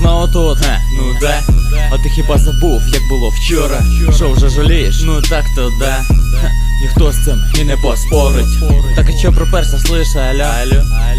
знову тут? Хе, ну да. А ти хіба забув, як було вчора? Що вже жалієш? Ну так то да. Хе, Ніхто з цим і не поспорить. Так а що приперся, слиш, аля?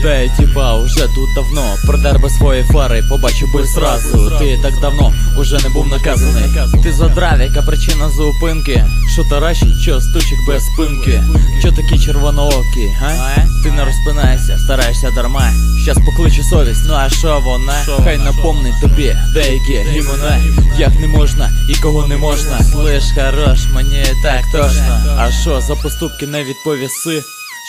Та я типа уже тут давно Продер би свої фари, побачив би зразу Ти так давно уже не був наказаний Ти задрав, яка причина зупинки Що таращить, що стучик без спинки Що такі червоноокі, а? Ти не розпинайся, стараєшся дарма. Щас покличу совість, ну а що вона? Хай напомнить тобі деякі імена. Як не можна і кого не можна. Слиш, хорош, мені так тошно. А що за поступки не відповіси?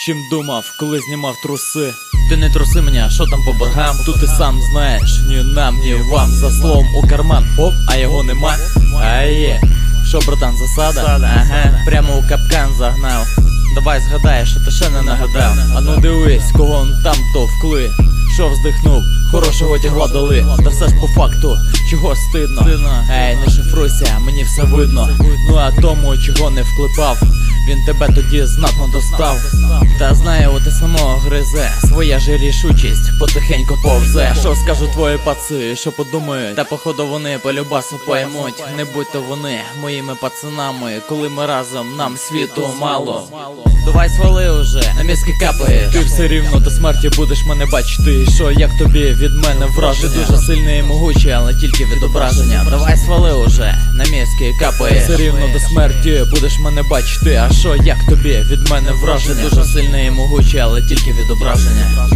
Чим думав, коли знімав труси? Ти не труси мене, що там по боргам? Тут ти сам знаєш, ні нам, ні вам. За словом у карман, оп, а його нема. А є, що, братан, засада? Ага, прямо у капкан загнав. Давай згадаєш, що ти ще не нагадав. А ну дивись, кого он там то вкли. Що вздихнув, хорошого тягла дали. Та все ж по факту, чого стидно. Ей, не шифруйся, мені все видно. Ну а тому, чого не вклепав, він тебе тоді знатно достав. Та знаю, от і самого гризе. Своя же рішучість потихеньку повзе. Що скажуть твої паци, що подумають? Та походу вони полюбасу поймуть. Не будьте вони моїми пацанами, коли ми разом нам світу мало. Давай свали уже, на мізки капає. Ти все рівно до смерті будеш мене бачити. Що як тобі від мене враження? Дуже сильний і могучий, але тільки відображення. Давай свали уже, на мізки капає. Все рівно до смерті будеш мене бачити. Що як тобі від мене враження? Дуже сильний і могучий, але тільки відображення.